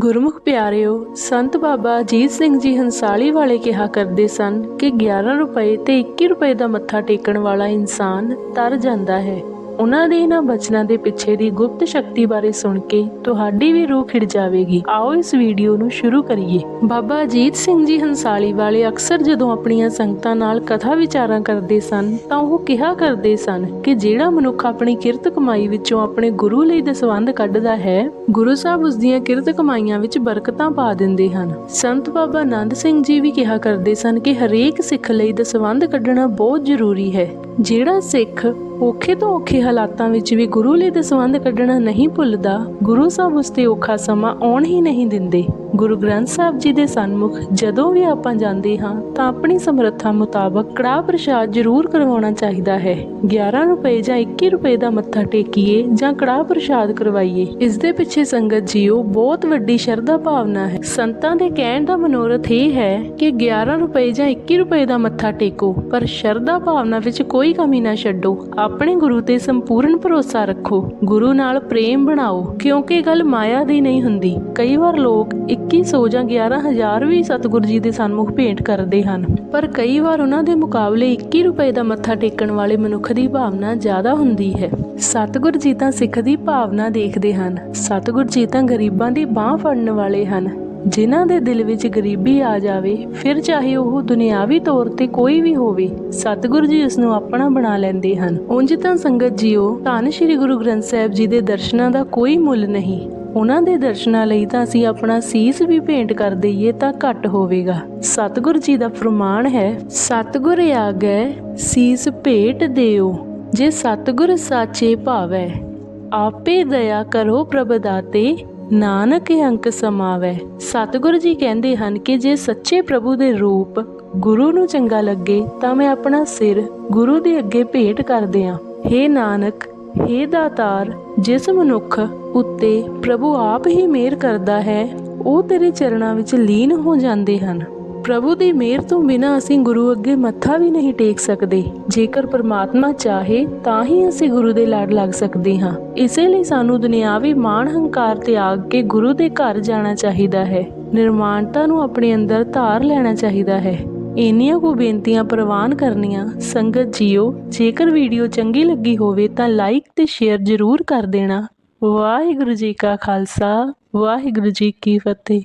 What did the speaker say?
ਗੁਰਮੁਖ ਪਿਆਰਿਓ, ਸੰਤ ਬਾਬਾ ਅਜੀਤ ਸਿੰਘ ਜੀ ਹੰਸਾਲੀ ਵਾਲੇ ਕਿਹਾ ਕਰਦੇ ਸਨ ਕਿ 11 ਰੁਪਏ ਤੇ 21 ਰੁਪਏ ਦਾ ਮੱਥਾ ਟੇਕਣ ਵਾਲਾ ਇਨਸਾਨ ਤਰ ਜਾਂਦਾ ਹੈ। ਉਹਨਾਂ ਦੇ ਇਹਨਾਂ ਬਚਨਾਂ ਦੇ ਪਿੱਛੇ ਦੀ ਗੁਪਤ ਸ਼ਕਤੀ ਬਾਰੇ ਸੁਣ ਕੇ ਤੁਹਾਡੀ ਵੀ ਰੂਹ ਖਿੜ ਜਾਵੇਗੀ। ਆਓ ਇਸ ਵੀਡੀਓ ਨੂੰ ਸ਼ੁਰੂ ਕਰੀਏ। ਬਾਬਾ ਅਜੀਤ ਸਿੰਘ ਜੀ ਹੰਸਾਲੀ ਵਾਲੇ ਅਕਸਰ ਜਦੋਂ ਆਪਣੀਆਂ ਸੰਗਤਾਂ ਨਾਲ ਕਥਾ ਵਿਚਾਰਾਂ ਕਰਦੇ ਸਨ, ਤਾਂ ਉਹ ਕਿਹਾ ਕਰਦੇ ਸਨ ਕਿ ਜਿਹੜਾ ਮਨੁੱਖ ਆਪਣੀ ਕਿਰਤ ਕਮਾਈ ਵਿੱਚੋਂ ਆਪਣੇ ਗੁਰੂ ਲਈ ਦਸਵੰਧ ਕੱਢਦਾ ਹੈ, ਗੁਰੂ ਸਾਹਿਬ ਉਸ ਦੀਆਂ ਕਿਰਤ ਕਮਾਈਆਂ ਵਿੱਚ ਬਰਕਤਾਂ ਪਾ ਦਿੰਦੇ ਹਨ। ਸੰਤ ਬਾਬਾ ਆਨੰਦ ਸਿੰਘ ਜੀ ਵੀ ਕਿਹਾ ਕਰਦੇ ਸਨ ਕਿ ਹਰੇਕ ਸਿੱਖ ਲਈ ਦਸਵੰਧ ਕੱਢਣਾ ਬਹੁਤ ਜ਼ਰੂਰੀ ਹੈ। ਜਿਹੜਾ ਸਿੱਖ ਔਖੇ ਤੋਂ ਔਖੇ ਹਾਲਾਤਾਂ ਵਿੱਚ ਵੀ ਗੁਰੂ ਲਈ ਦਸਵੰਧ ਕੱਢਣਾ ਨਹੀਂ ਭੁੱਲਦਾ। ਗੁਰੂ ਸਾਹਿਬ ਉਸ ਤੇ ਔਖਾ ਸਮਾਂ ਆਉਣ ਹੀ ਨਹੀਂ ਦਿੰਦੇ। ਗੁਰੂ ਗ੍ਰੰਥ ਸਾਹਿਬ ਜੀ ਦੇ ਸਨਮੁਖ ਜਦੋਂ ਵੀ ਆਪਾਂ ਜਾਂਦੇ ਹਾਂ ਤਾਂ ਆਪਣੀ ਸਮਰੱਥਾ ਮੁਤਾਬਕ ਕੜਾਹ ਪ੍ਰਸ਼ਾਦ ਜ਼ਰੂਰ ਕਰਵਾਉਣਾ ਚਾਹੀਦਾ ਹੈ। 11 ਰੁਪਏ ਜਾਂ 21 ਰੁਪਏ ਦਾ ਮੱਥਾ ਟੇਕੀਏ ਜਾਂ ਕੜਾਹ ਪ੍ਰਸ਼ਾਦ ਕਰਵਾਈਏ। ਇਸ ਦੇ ਪਿੱਛੇ ਸੰਗਤ ਜੀਓ ਬਹੁਤ ਵੱਡੀ ਸ਼ਰਧਾ ਭਾਵਨਾ ਹੈ। ਸੰਤਾਂ ਦੇ ਕਹਿਣ ਦਾ ਮਨੋਰਥ ਇਹ ਹੈ ਕਿ 11 ਰੁਪਏ ਜਾਂ 21 ਰੁਪਏ ਦਾ ਮੱਥਾ ਟੇਕੋ, ਪਰ ਸ਼ਰਧਾ ਭਾਵਨਾ ਵਿੱਚ ਕੋਈ ਕਮੀ ਨਾ ਛੱਡੋ। ਆਪਣੇ ਗੁਰੂ ਤੇ ਸੰਪੂਰਨ ਭਰੋਸਾ ਰੱਖੋ। ਗੁਰੂ ਨਾਲ ਪ੍ਰੇਮ ਬਣਾਓ, ਕਿਉਂਕਿ ਗੱਲ ਮਾਇਆ ਦੀ ਨਹੀਂ ਹੁੰਦੀ। ਕਈ ਵਾਰ ਲੋਕ 2100 ਜਾਂ 11000 ਵੀ ਸਤਿਗੁਰੂ ਜੀ ਦੇ ਸਨਮੁਖ ਭੇਂਟ ਕਰਦੇ ਹਨ। ਪਰ ਕਈ ਵਾਰ ਉਹਨਾਂ ਦੇ ਮੁਕਾਬਲੇ 21 ਰੁਪਏ ਦਾ ਮੱਥਾ ਟੇਕਣ ਵਾਲੇ ਮਨੁੱਖ ਦੀ ਭਾਵਨਾ ਜ਼ਿਆਦਾ ਹੁੰਦੀ ਹੈ। ਸਤਿਗੁਰ ਜੀ ਤਾਂ ਸਿੱਖ ਦੀ ਭਾਵਨਾ ਦੇਖਦੇ ਹਨ। ਸਤਿਗੁਰ ਜੀ ਤਾਂ ਗਰੀਬਾਂ ਦੀ ਬਾਹ ਫੜਨ ਵਾਲੇ ਹਨ। ਜਿਨ੍ਹਾਂ ਦੇ ਦਿਲ ਵਿੱਚ ਗਰੀਬੀ ਆ ਜਾਵੇ, ਫਿਰ ਚਾਹੇ ਉਹ ਦੁਨਿਆਵੀ ਤੌਰ ਤੇ ਕੋਈ ਵੀ ਹੋਵੇ, ਸਤਿਗੁਰੂ ਜੀ ਉਸ ਨੂੰ ਆਪਣਾ ਬਣਾ ਲੈਂਦੇ ਹਨ। ਉਂਝ ਤਾਂ ਸੰਗਤ ਜੀਓ, ਧੰਨ ਸ਼੍ਰੀ ਗੁਰੂ ਗ੍ਰੰਥ ਸਾਹਿਬ ਜੀ ਦੇ ਦਰਸ਼ਨਾਂ ਦਾ ਕੋਈ ਮੁੱਲ ਨਹੀਂ। ਉਹਨਾਂ ਦੇ ਦਰਸ਼ਨਾਂ ਲਈ ਤਾਂ ਅਸੀਂ ਆਪਣਾ ਸੀਸ ਵੀ ਭੇਂਟ ਕਰ ਦਈਏ ਤਾਂ ਘੱਟ ਹੋਵੇਗਾ। ਸਤਿਗੁਰ ਜੀ ਦਾ ਫਰਮਾਨ ਹੈ, ਸਤਿਗੁਰ ਆਗੈ, ਸੀਸ ਭੇਟ ਦਿਓ, ਜੇ ਸਤਿਗੁਰ ਸਾਚੇ ਭਾਵੈ, ਆਪੇ ਦਇਆ ਕਰੋ ਪ੍ਰਭ ਦਾਤੇ, ਨਾਨਕ ਅੰਕ ਸਮਾਵੈ। ਸਤਿਗੁਰ ਜੀ ਕਹਿੰਦੇ ਹਨ ਕਿ ਜੇ ਸੱਚੇ ਪ੍ਰਭੂ ਦੇ ਰੂਪ ਗੁਰੂ ਨੂੰ ਚੰਗਾ ਲੱਗੇ, ਤਾਂ ਮੈਂ ਆਪਣਾ ਸਿਰ ਗੁਰੂ ਦੇ ਅੱਗੇ ਭੇਟ ਕਰ ਦਿਆਂ। हे ਨਾਨਕ हे ਦਾਤਾਰ ਜਿਸ ਮਨੁੱਖ ਉੱਤੇ ਪ੍ਰਭੂ ਆਪ ਹੀ ਮਿਹਰ ਕਰਦਾ ਹੈ, ਉਹ ਤੇਰੇ ਚਰਨਾਂ ਵਿੱਚ ਲੀਨ ਹੋ ਜਾਂਦੇ ਹਨ। ਪ੍ਰਭੂ ਦੀ ਮਿਹਰ ਤੋਂ ਬਿਨਾਂ ਅਸੀਂ ਗੁਰੂ ਅੱਗੇ ਮੱਥਾ ਵੀ ਨਹੀਂ ਟੇਕ ਸਕਦੇ। ਜੇਕਰ ਪਰਮਾਤਮਾ ਚਾਹੇ, ਤਾਂ ਹੀ ਅਸੀਂ ਗੁਰੂ ਦੇ ਲੜ ਲੱਗ ਸਕਦੇ ਹਾਂ। ਇਸੇ ਲਈ ਸਾਨੂੰ ਦੁਨਿਆਵੀ ਮਾਣ ਹੰਕਾਰ ਤਿਆਗ ਕੇ ਗੁਰੂ ਦੇ ਘਰ ਜਾਣਾ ਚਾਹੀਦਾ ਹੈ। ਨਿਰਮਾਣਤਾ ਨੂੰ ਆਪਣੇ ਅੰਦਰ ਧਾਰ ਲੈਣਾ ਚਾਹੀਦਾ ਹੈ। ਇੰਨੀਆਂ ਕੁ ਬੇਨਤੀਆਂ ਪ੍ਰਵਾਨ ਕਰਨੀਆਂ, ਸੰਗਤ ਜੀਓ, ਜੇਕਰ ਵੀਡੀਓ ਚੰਗੀ ਲੱਗੀ ਹੋਵੇ ਤਾਂ ਲਾਈਕ ਤੇ ਸ਼ੇਅਰ ਜ਼ਰੂਰ ਕਰ ਦੇਣਾ। ਵਾਹਿਗੁਰੂ ਜੀ ਕਾ ਖਾਲਸਾ, ਵਾਹਿਗੁਰੂ ਜੀ ਕੀ ਫਤਿਹ।